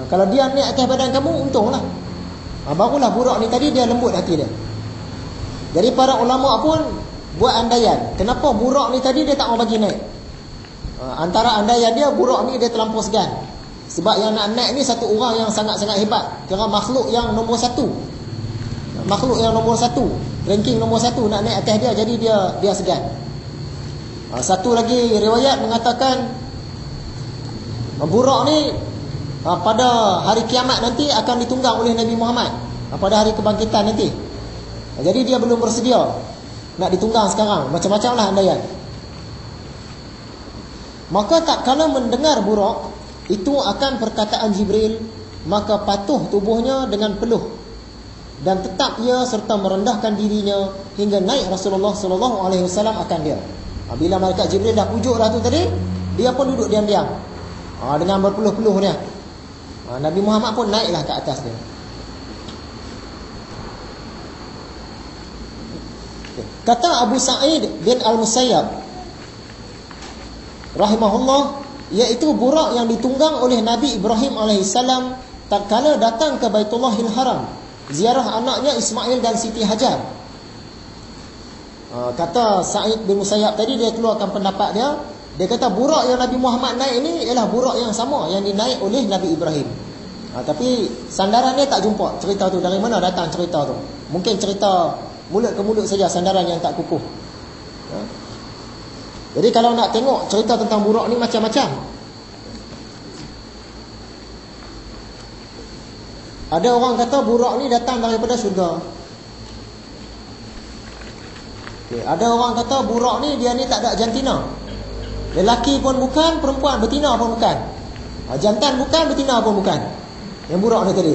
Ha, kalau dia naik atas badan kamu, untunglah. Ha, barulah burak ni tadi dia lembut hati dia. Jadi para ulama pun buat andaian. Kenapa burak ni tadi dia tak mau bagi naik? Ha, antara andaian dia burak ni dia terlampau segan. Sebab yang nak naik ni satu orang yang sangat-sangat hebat. Kira makhluk yang nombor satu. Makhluk yang nombor satu. Ranking nombor satu nak naik atas dia. Jadi dia dia segan. Ha, satu lagi riwayat mengatakan burak ni ha, pada hari kiamat nanti akan ditunggang oleh Nabi Muhammad ha, pada hari kebangkitan nanti ha, jadi dia belum bersedia nak ditunggang sekarang macam-macam lah andaian maka tak kala mendengar burak itu akan perkataan Jibril maka patuh tubuhnya dengan peluh dan tetap ia serta merendahkan dirinya hingga naik Rasulullah sallallahu alaihi wasallam akan dia. Ha, bila malaikat Jibril dah pujuk dah tu tadi, dia pun duduk diam-diam. Ha, dengan berpeluh-peluh dia. Nabi Muhammad pun naiklah ke atas dia. Kata Abu Sa'id bin Al-Musayyab rahimahullah iaitu burak yang ditunggang oleh Nabi Ibrahim alaihissalam tatkala datang ke Baitullahil Haram ziarah anaknya Ismail dan Siti Hajar. Ha, kata Sa'id bin Musayyab tadi dia keluarkan pendapat dia, dia kata burak yang Nabi Muhammad naik ini ialah burak yang sama yang dinaik oleh Nabi Ibrahim. Ha, tapi sandaran dia tak jumpa cerita tu dari mana datang cerita tu. Mungkin cerita mulut ke mulut saja sandaran yang tak kukuh. Ha? Jadi kalau nak tengok cerita tentang burak ni macam-macam. Ada orang kata burak ni datang daripada syurga. Okay. Ada orang kata burak ni dia ni tak ada jantina. Lelaki pun bukan, perempuan betina pun bukan. Ha, jantan bukan, betina pun bukan. Yang burak ni tadi.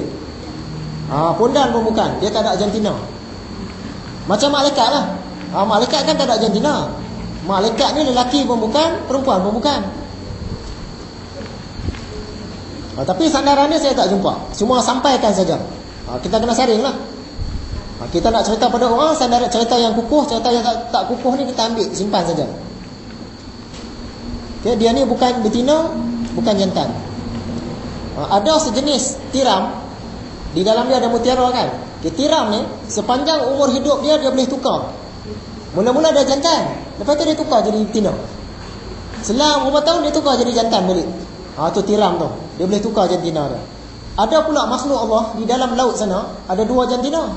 Ha, pondan pun bukan, dia tak ada jantina. Macam malaikat lah. Ha, malaikat kan tak ada jantina. Malaikat ni lelaki pun bukan, perempuan pun bukan. Ha, tapi sandarannya saya tak jumpa. Cuma sampaikan saja. Ha, kita kena saring lah. Ha, kita nak cerita pada orang, sandaran cerita yang kukuh, cerita yang tak, tak kukuh ni kita ambil, simpan saja. Okay, dia ni bukan betina, bukan jantan. Ha, ada sejenis tiram, di dalam dia ada mutiara kan. Okay, tiram ni, sepanjang umur hidup dia, dia boleh tukar. Mula-mula dia jantan, lepas tu dia tukar jadi betina. Selang beberapa tahun dia tukar jadi jantan balik. Ha, tu tiram tu. Dia boleh tukar jantina dia. Ada pula makhluk Allah di dalam laut sana, ada dua jantina.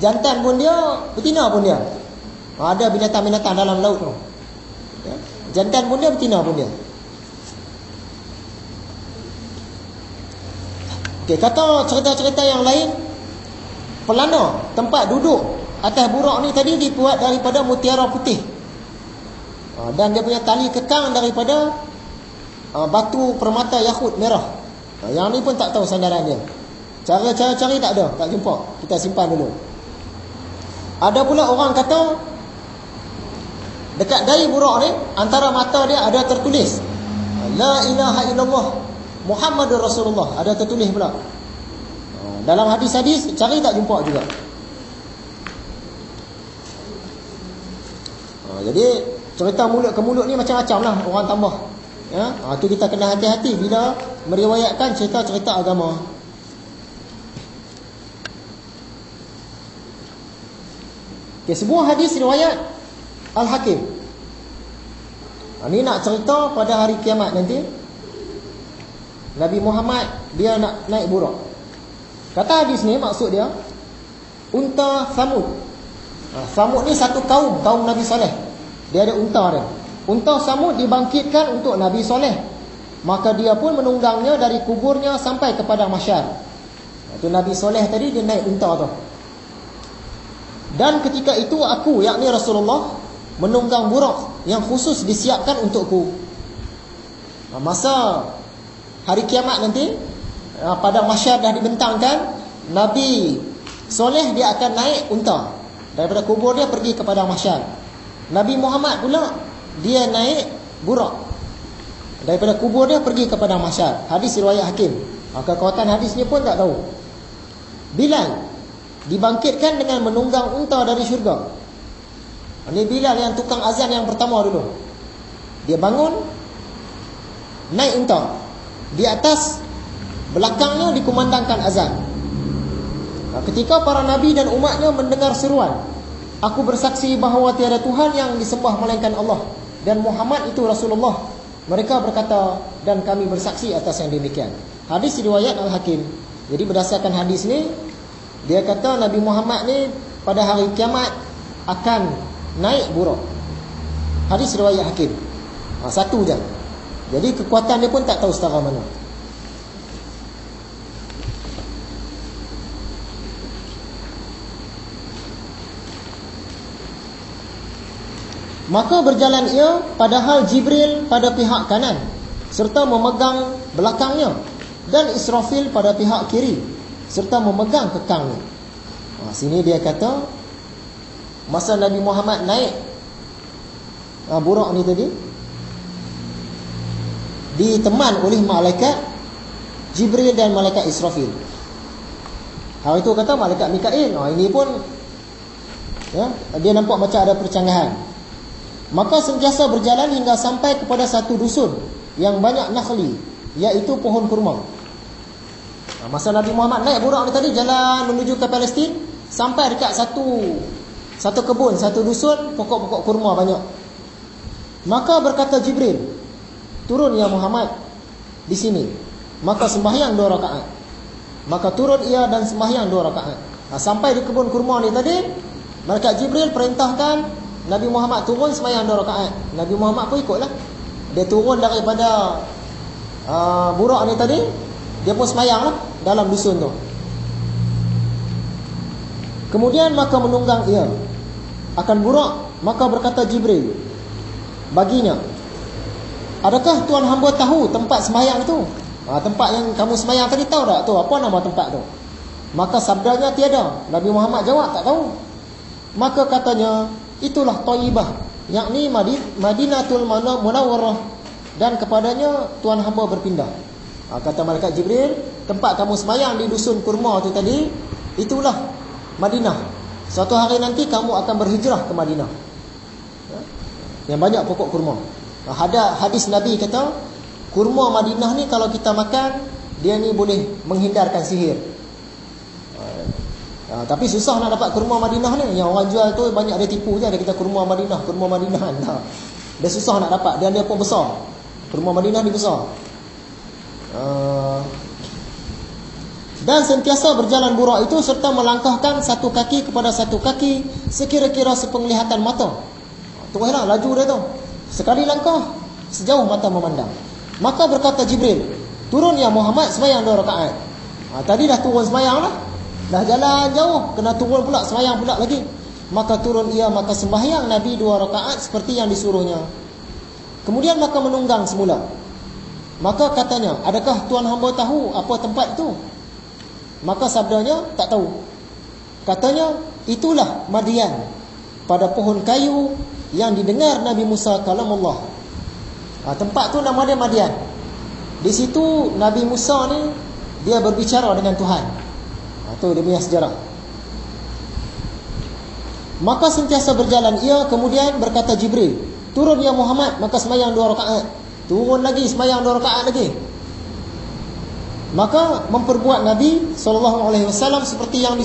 Jantan pun dia, betina pun dia. Ha, ada binatang-binatang dalam laut tu. Ya? Jantan pun dia, betina pun dia. Okey, kata cerita-cerita yang lain, pelana, tempat duduk atas burak ni tadi dibuat daripada mutiara putih. Ha, dan dia punya tali kekang daripada uh, batu permata Yahud merah. Uh, yang ni pun tak tahu sandaran dia. Cara-cara cari tak ada, tak jumpa. Kita simpan dulu. Ada pula orang kata dekat dahi burak ni antara mata dia ada tertulis La ilaha illallah Muhammadur Rasulullah ada tertulis pula. Uh, dalam hadis-hadis cari tak jumpa juga. Uh, jadi cerita mulut ke mulut ni macam-macam lah orang tambah. Ya, ha, tu kita kena hati-hati bila meriwayatkan cerita-cerita agama. Okay, sebuah hadis riwayat Al-Hakim. Ha, ini nak cerita pada hari kiamat nanti. Nabi Muhammad dia nak naik burak. Kata hadis ni maksud dia unta Samud. Ha, Samud ni satu kaum, kaum Nabi Saleh. Dia ada unta dia. Unta Samud dibangkitkan untuk Nabi Soleh. Maka dia pun menunggangnya dari kuburnya sampai kepada masyar. Itu Nabi Soleh tadi dia naik unta tu. Dan ketika itu aku, yakni Rasulullah, menunggang burak yang khusus disiapkan untukku. Masa hari kiamat nanti, pada masyar dah dibentangkan, Nabi Soleh dia akan naik unta. Daripada kubur dia pergi kepada masyar. Nabi Muhammad pula dia naik burak. Daripada kubur dia pergi kepada masyar hadis riwayat hakim. Maka kekuatan hadis ni pun tak tahu. Bilal dibangkitkan dengan menunggang unta dari syurga. Ini Bilal yang tukang azan yang pertama dulu. Dia bangun naik unta di atas belakangnya dikumandangkan azan. Ketika para nabi dan umatnya mendengar seruan, aku bersaksi bahawa tiada Tuhan yang disembah melainkan Allah dan Muhammad itu Rasulullah. Mereka berkata dan kami bersaksi atas yang demikian. Hadis riwayat Al-Hakim. Jadi berdasarkan hadis ni dia kata Nabi Muhammad ni pada hari kiamat akan naik buruk. Hadis riwayat Hakim. Ha, satu je. Jadi kekuatan dia pun tak tahu setara mana. Maka berjalan ia padahal Jibril pada pihak kanan serta memegang belakangnya dan Israfil pada pihak kiri serta memegang kekangnya. Ha, sini dia kata masa Nabi Muhammad naik ha, buruk ni tadi diteman oleh malaikat Jibril dan malaikat Israfil. Hari itu kata malaikat Mikail. Ha, ini pun ya, dia nampak macam ada percanggahan. Maka sentiasa berjalan hingga sampai kepada satu dusun yang banyak nakhli, iaitu pohon kurma. Masa Nabi Muhammad naik burak ni tadi jalan menuju ke Palestin, sampai dekat satu satu kebun, satu dusun, pokok-pokok kurma banyak. Maka berkata Jibril, turun ya Muhammad di sini. Maka sembahyang dua rakaat. Maka turun ia dan sembahyang dua rakaat. Nah, sampai di kebun kurma ni tadi, malaikat Jibril perintahkan Nabi Muhammad turun semayang dua rakaat. Nabi Muhammad pun ikutlah. Dia turun daripada uh, burak ni tadi, dia pun semayang lah dalam dusun tu. Kemudian maka menunggang ia akan burak, maka berkata Jibril baginya, Adakah tuan hamba tahu tempat semayang tu? Ha, tempat yang kamu semayang tadi tahu tak tu? Apa nama tempat tu? Maka sabdanya tiada. Nabi Muhammad jawab tak tahu. Maka katanya, itulah Taibah yakni Madinatul Munawwarah dan kepadanya tuan hamba berpindah ha, kata malaikat Jibril tempat kamu semayang di dusun kurma tu tadi itulah Madinah suatu hari nanti kamu akan berhijrah ke Madinah ha? yang banyak pokok kurma ada hadis Nabi kata kurma Madinah ni kalau kita makan dia ni boleh menghindarkan sihir Ha, tapi susah nak dapat kurma Madinah ni. Yang orang jual tu banyak dia tipu je. Dia kata kurma Madinah, kurma Madinah. Ha. Dia susah nak dapat. Dan dia pun besar. Kurma Madinah ni besar. Ha. Dan sentiasa berjalan burak itu serta melangkahkan satu kaki kepada satu kaki sekira-kira sepenglihatan mata. Teruslah laju dia tu. Sekali langkah, sejauh mata memandang. Maka berkata Jibril, turun ya Muhammad semayang dua rakaat. Ha, tadi dah turun semayang lah. Dah jalan jauh, kena turun pula, semayang pula lagi. Maka turun ia, maka sembahyang Nabi dua rakaat seperti yang disuruhnya. Kemudian maka menunggang semula. Maka katanya, adakah tuan hamba tahu apa tempat itu? Maka sabdanya, tak tahu. Katanya, itulah Madian. Pada pohon kayu yang didengar Nabi Musa kalam Allah. Ha, tempat tu nama dia Madian. Di situ Nabi Musa ni, dia berbicara dengan Tuhan. Itu dia punya sejarah. Maka sentiasa berjalan ia kemudian berkata Jibril, turun ya Muhammad, maka semayang dua rakaat. Turun lagi semayang dua rakaat lagi. Maka memperbuat Nabi sallallahu alaihi wasallam seperti yang